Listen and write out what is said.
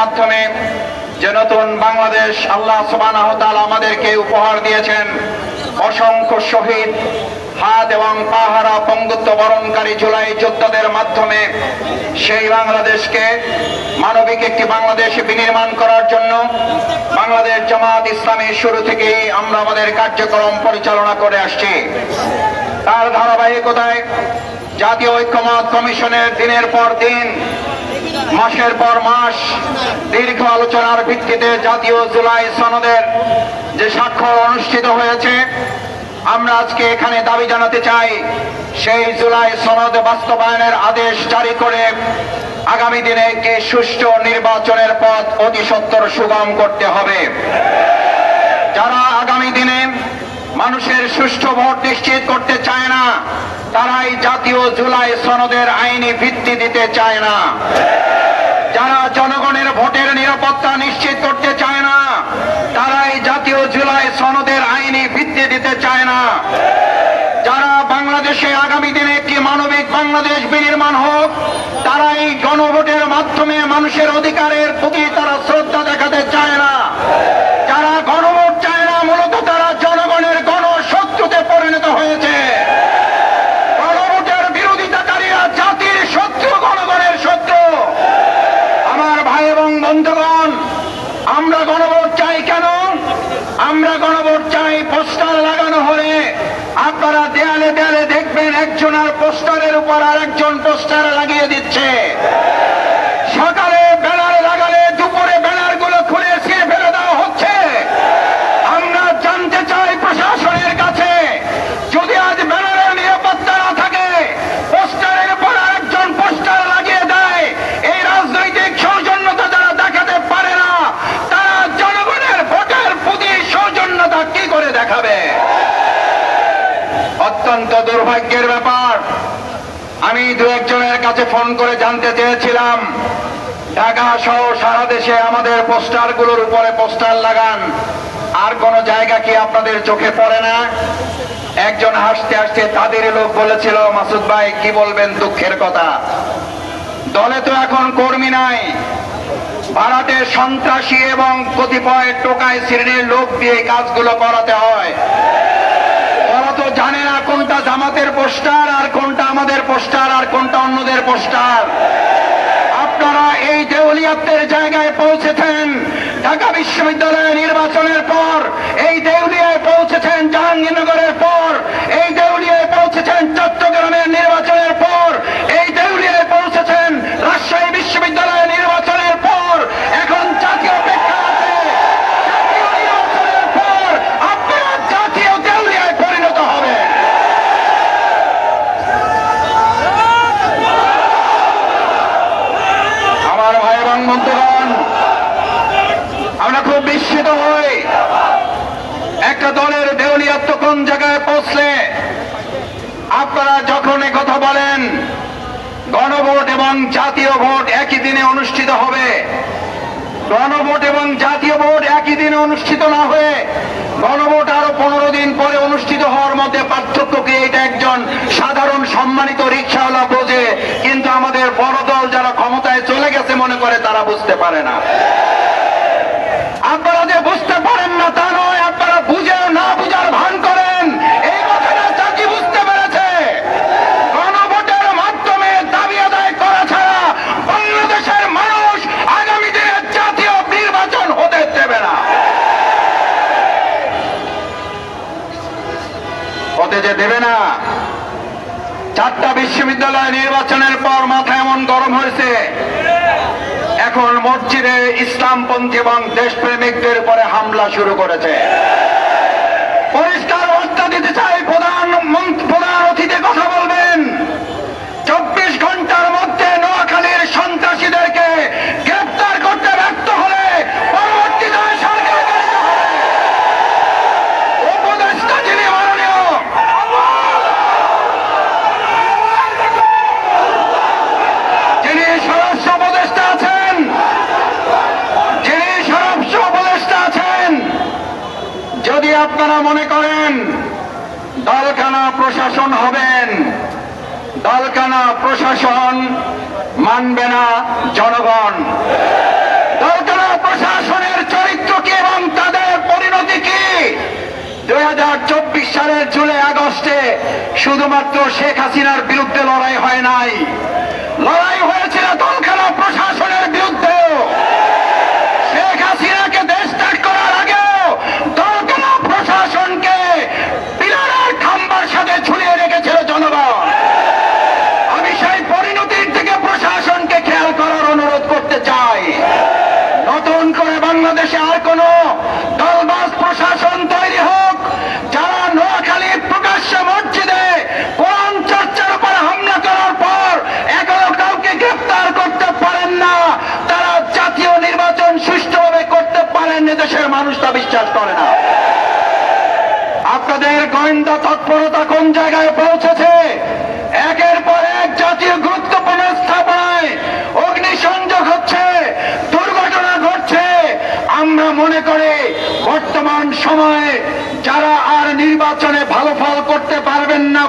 মাধ্যমে যে নতুন বাংলাদেশ আল্লাহ সুবাহ আমাদেরকে উপহার দিয়েছেন, অসংখ্য শহীদ, হাত এবং পাহারা পঙ্গুত্ব বরণকারী জুলাই যোদ্ধাদের মাধ্যমে সেই বাংলাদেশকে মানবিক একটি বাংলাদেশ বিনির্মাণ করার জন্য বাংলাদেশ জামাত ইসলামী শুরু থেকেই আমরা আমাদের কার্যক্রম পরিচালনা করে আসছি। তার ধারাবাহিকতায় জাতীয় ঐক্যমত কমিশনের দিনের পর দিন, মাসের পর মাস দীর্ঘ আলোচনার ভিত্তিতে জাতীয় জুলাই সনদের যে স্বাক্ষর অনুষ্ঠিত হয়েছে, আমরা আজকে এখানে দাবি জানাতে চাই, সেই জুলাই সনদ বাস্তবায়নের আদেশ জারি করে আগামী দিনে একটি সুষ্ঠু নির্বাচনের পথ অতি সত্তর সুগম করতে হবে। যারা আগামী দিনে মানুষের সুষ্ঠু ভোট নিশ্চিত করতে চায় না তারাই জাতীয় জুলাই সনদের আইনি ভিত্তি দিতে চায় না। যারা জনগণের ভোটের নিরাপত্তা নিশ্চিত করতে চায় না, তারাই জাতীয় জুলাই সনদের আইনি ভিত্তি দিতে চায় না। যারা বাংলাদেশে আগামী দিনে একটি মানবিক বাংলাদেশ বিনির্মাণ হোক, তারাই গণভোটের মাধ্যমে মানুষের অধিকারের প্রতি তারা শ্রদ্ধা দেখাতে চায় না যারা গণভোট চায় না মূলত তারা জনগণের গণশত্রুতে পরিণত হয়েছে গণভোটের বিরোধিতাকারীরা জাতির শত্রু গণগণের শত্রু আমার ভাই এবং বন্ধুগণ আমরা গণভোট চাই কেন আমরা গণভোট চাই পোস্টার লাগানো হলে আপনারা দেয়ালে দেয়ালে দেখবেন একজন আর পোস্টারের উপর আরেকজন পোস্টার লাগিয়ে দিচ্ছে। অত্যন্ত দুর্ভাগ্যের ব্যাপার। আমি দু একজনের কাছে ফোন করে জানতে চেয়েছিলাম, ঢাকা সহ সারা দেশে আমাদের পোস্টারগুলোর উপরে পোস্টার লাগান। আর কোন জায়গা কি আপনাদের চোখে পড়ে না? একজন হাসতে হাসতে তাদের লোক বলেছিল, মাসুদ ভাই, কি বলবেন দুঃখের কথা? দলে তো এখন কর্মী নাই। ভারতে সন্ত্রাসী এবং কতিপয় টোকায় শ্রেণির লোক দিয়ে কাজগুলো করাতে হয়। জানে না কোনটা জামাতের পোস্টার আর কোনটা আমাদের পোস্টার আর কোনটা অন্যদের পোস্টার। আপনারা এই দেউলিয়াতের জায়গায় পৌঁছেছেন। ঢাকা বিশ্ববিদ্যালয় নির্বাচনের পর এই দেউলিয়ায় পৌঁছেছেন জাহাঙ্গীরনগরের পর এই দেউলিয়ায় পৌঁছেছেন চট্টগ্রামের নির্বাচনের পর এই দেউলিয়ায় পৌঁছেছেন রাজশাহী বিশ্ববিদ্যালয় নির্বাচনের পর এখন জাতীয় প্রেক্ষাপটে জাতীয় নির্বাচনের পর আপনারা জাতীয় দেউলিয়ায় পরিণত হবে আমার ভাই এবং বন্ধুগণ আমরা খুব বিস্মিত হই একটা দলের দেউলিয়াত্ম কোন জায়গায় পৌঁছলে? আপনারা যখন কথা বলেন, গণভোট এবং জাতীয় ভোট একই দিনে অনুষ্ঠিত হবে। গণভোট এবং জাতীয় ভোট একই দিনে অনুষ্ঠিত না হয়ে গণভোট আরও পনেরো দিন পরে অনুষ্ঠিত হওয়ার মধ্যে পার্থক্য কি? এটা একজন সাধারণ সম্মানিত রিক্সাওয়ালা বোঝে, কিন্তু আমাদের বড় দল যারা ক্ষমতায় চলে গেছে মনে করে তারা বুঝতে পারে না। হতে যে দেবে না। চারটা বিশ্ববিদ্যালয় নির্বাচনের পর মাথা এমন গরম হয়েছে। এখন মসজিদে ইসলামপন্থী এবং দেশপ্রেমিকদের উপরে হামলা শুরু করেছে। পরিষ্কার আপনারা মনে করেন দলখানা প্রশাসন হবেন দলখানা প্রশাসন মানবে না জনগণ। দলতলা প্রশাসনের চরিত্র কি এবং তাদের পরিণতি কি? দুই হাজার চব্বিশ সালের জুলাই আগস্টে শুধুমাত্র শেখ হাসিনার বিরুদ্ধে লড়াই হয় নাই। লড়াই হয়েছিল দলখানা প্রশাসনের বিরুদ্ধেও। বাংলাদেশে আর কোন দলবাস প্রশাসন তৈরি হোক, যারা নোয়াখালী প্রকাশ্য মসজিদে কোরআন চর্চার উপর হামলা করার পর এখনও কাউকে গ্রেফতার করতে পারেন না, তারা জাতীয় নির্বাচন সুষ্ঠুভাবে করতে পারেন দেশের মানুষ তা বিশ্বাস করে না। আপনাদের গোয়েন্দা তৎপরতা কোন জায়গায় পৌঁছেছে? মনে করে বর্তমান সময়ে যারা আর নির্বাচনে ভালো ফল করতে পারবেন না